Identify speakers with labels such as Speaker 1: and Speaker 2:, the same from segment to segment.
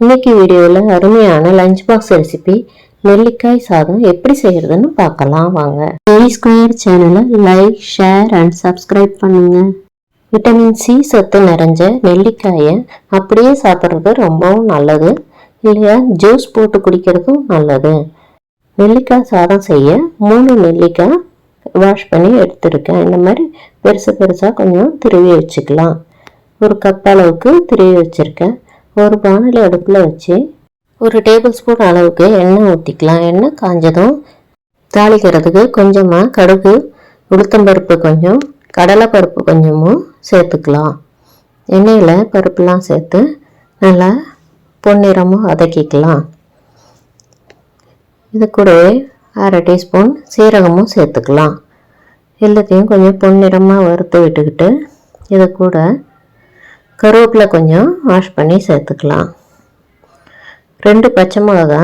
Speaker 1: இன்னைக்கு வீடியோவில் அருமையான லஞ்ச் பாக்ஸ் ரெசிபி நெல்லிக்காய் சாதம் எப்படி செய்யறதுன்னு பார்க்கலாம் வாங்க. ஏ ஸ்கொயர் சேனலை லைக் ஷேர் அண்ட் சப்ஸ்கிரைப் பண்ணுங்க. விட்டமின் சி சத்து நிறைஞ்ச நெல்லிக்காயை அப்படியே சாப்பிட்றது ரொம்பவும் நல்லது. இல்லையா? ஜூஸ் போட்டு குடிக்கிறதும் நல்லது. நெல்லிக்காய் சாதம் செய்ய மூணு நெல்லிக்காய் வாஷ் பண்ணி எடுத்துருக்கேன். இந்த மாதிரி பெருசு பெருசாக கொஞ்சம் திருவி வச்சுக்கலாம். ஒரு கப் அளவுக்கு திருவி வச்சுருக்கேன். ஒரு வானொலி அடுப்பில் வச்சு ஒரு டேபிள் ஸ்பூன் அளவுக்கு எண்ணெய் ஊற்றிக்கலாம் எண்ணெய் காஞ்சதும் தாளிக்கிறதுக்கு கொஞ்சமாக கடுகு உளுத்தம்பருப்பு கொஞ்சம் கடலைப்பருப்பு கொஞ்சமும் சேர்த்துக்கலாம். எண்ணெயில் பருப்புலாம் சேர்த்து நல்லா பொன்னிறமும் வதக்கிக்கலாம். இது கூடவே அரை டீஸ்பூன் சீரகமும் சேர்த்துக்கலாம். எல்லாத்தையும் கொஞ்சம் பொன்னிறமாக வறுத்து விட்டுக்கிட்டு இது கூட கருவேப்பிலை கொஞ்சம் வாஷ் பண்ணி சேர்த்துக்கலாம். ரெண்டு பச்சை மிளகா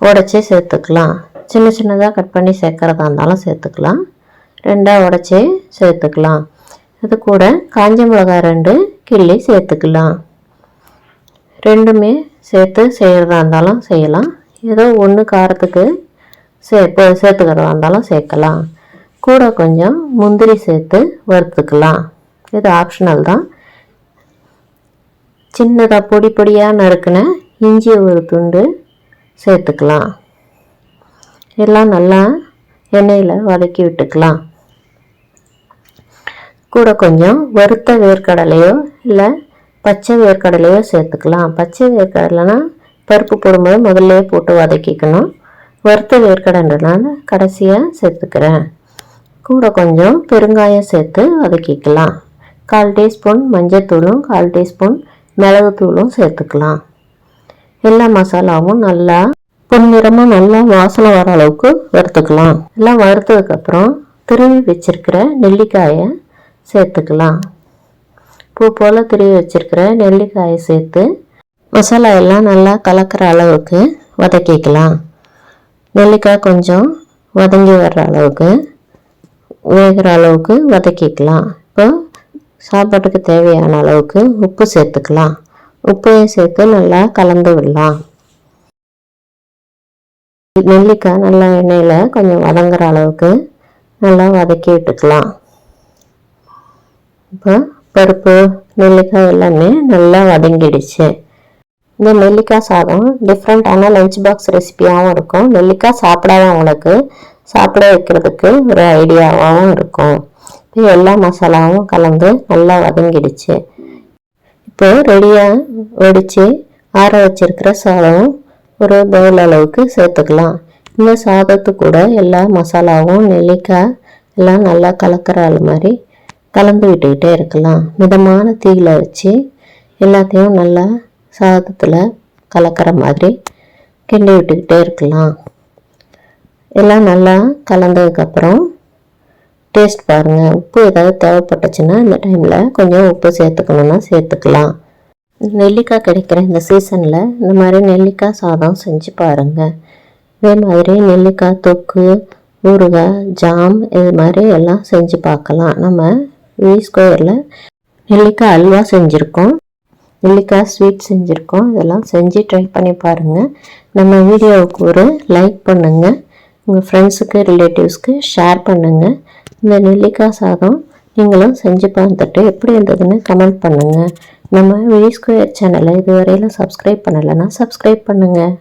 Speaker 1: உடச்சி சேர்த்துக்கலாம். சின்ன சின்னதாக கட் பண்ணி சேர்க்குறதா இருந்தாலும் சேர்த்துக்கலாம். ரெண்டாக உடச்சி சேர்த்துக்கலாம். இது கூட காஞ்ச மிளகா ரெண்டு கிள்ளி சேர்த்துக்கலாம். ரெண்டுமே சேர்த்து செய்கிறதா இருந்தாலும் செய்யலாம். ஏதோ ஒன்று காரத்துக்கு சே சேர்த்துக்கிறதா இருந்தாலும் சேர்க்கலாம். கூட கொஞ்சம் முந்திரி சேர்த்து வறுத்துக்கலாம். இது ஆப்ஷனல் தான். சின்னதாக பொடி பொடியாக நறுக்கின இஞ்சியை ஒரு துண்டு சேர்த்துக்கலாம். எல்லாம் நல்லா எண்ணெயில் வதக்கி விட்டுக்கலாம். கூட கொஞ்சம் வறுத்த வேர்க்கடலையோ இல்லை பச்சை வேர்க்கடலையோ சேர்த்துக்கலாம். பச்சை வேர்க்கடலைனா பருப்பு போடும்போது முதல்ல போட்டு வதக்கிக்கணும். வறுத்த வேர்க்கடன்றனால கடைசியாக சேர்த்துக்கிறேன். கூட கொஞ்சம் பெருங்காயம் சேர்த்து வதக்கிக்கலாம். கால் டீஸ்பூன் மஞ்சத்தூளும் கால் டீஸ்பூன் மிளகுத்தூளும் சேர்த்துக்கலாம். எல்லா மசாலாவும் நல்லா பொன்னிறமாக நல்லா வாசனை வர அளவுக்கு வறுத்துக்கலாம். எல்லாம் வறுத்ததுக்கப்புறம் திருவி வச்சிருக்கிற நெல்லிக்காயை சேர்த்துக்கலாம். பூ போல் திருவி வச்சிருக்கிற நெல்லிக்காயை சேர்த்து மசாலா எல்லாம் நல்லா கலக்கிற அளவுக்கு வதக்கிக்கலாம். நெல்லிக்காய் கொஞ்சம் வதங்கி வர்ற அளவுக்கு வேகிற அளவுக்கு வதக்கிக்கலாம். இப்போ சாப்பாட்டுக்கு தேவையான அளவுக்கு உப்பு சேர்த்துக்கலாம். உப்பையும் சேர்த்து நல்லா கலந்து விடலாம். நெல்லிக்காய் நல்லா எண்ணெயில் கொஞ்சம் வதங்குற அளவுக்கு நல்லா வதக்கி விட்டுக்கலாம். இப்போ பருப்பு நெல்லிக்காய் எல்லாமே நல்லா வதங்கிடுச்சு. இந்த நெல்லிக்காய் சாதம் டிஃப்ரெண்ட்டான லஞ்ச் பாக்ஸ் ரெசிபியாகவும் இருக்கும். நெல்லிக்காய் சாப்பிடாதவங்களுக்கு சாப்பிட வைக்கிறதுக்கு ஒரு ஐடியாவாகவும் இருக்கும். எல்லா மசாலாவும் கலந்து நல்லா வதங்கிடுச்சு. இப்போ ரெடியாக வடித்து ஆற வச்சிருக்கிற சாதம் ஒரு பவுல் அளவுக்கு சேர்த்துக்கலாம். இந்த சாதத்து கூட எல்லா மசாலாவும் நெல்லிக்காய் எல்லாம் நல்லா கலக்கிற ஆள் மாதிரி கலந்து விட்டுக்கிட்டே இருக்கலாம். மிதமான தீயில வச்சு எல்லாத்தையும் நல்லா சாதத்தில் கலக்கிற மாதிரி கிண்டி விட்டுக்கிட்டே இருக்கலாம். எல்லாம் நல்லா கலந்ததுக்கப்புறம் டேஸ்ட் பாருங்கள் உப்பு ஏதாவது தேவைப்பட்டுச்சுன்னா இந்த டைமில் கொஞ்சம் உப்பு சேர்த்துக்கணுன்னா சேர்த்துக்கலாம். நெல்லிக்காய் கிடைக்கிற இந்த சீசனில் இந்த மாதிரி நெல்லிக்காய் சாதம் செஞ்சு பாருங்கள் இதே மாதிரி நெல்லிக்காய் தொக்கு ஊறுகாய் ஜாம் இது மாதிரி எல்லாம் செஞ்சு பார்க்கலாம். நம்ம வி ஸ்கொயரில் நெல்லிக்காய் அல்வா செஞ்சுருக்கோம். நெல்லிக்காய் ஸ்வீட் செஞ்சுருக்கோம். இதெல்லாம் செஞ்சு ட்ரை பண்ணி பாருங்கள் நம்ம வீடியோவுக்கு ஒரு லைக் பண்ணுங்கள் உங்கள் ஃப்ரெண்ட்ஸுக்கு ரிலேட்டிவ்ஸ்க்கு ஷேர் பண்ணுங்கள் இந்த நெல்லிக்காய் சாதம் நீங்களும் செஞ்சு பார்த்துட்டு எப்படி இருந்ததுன்னு கமெண்ட் பண்ணுங்கள் நம்ம வி ஸ்கொயர் சேனலை இதுவரையில் சப்ஸ்கிரைப் பண்ணலைன்னா சப்ஸ்கிரைப் பண்ணுங்கள்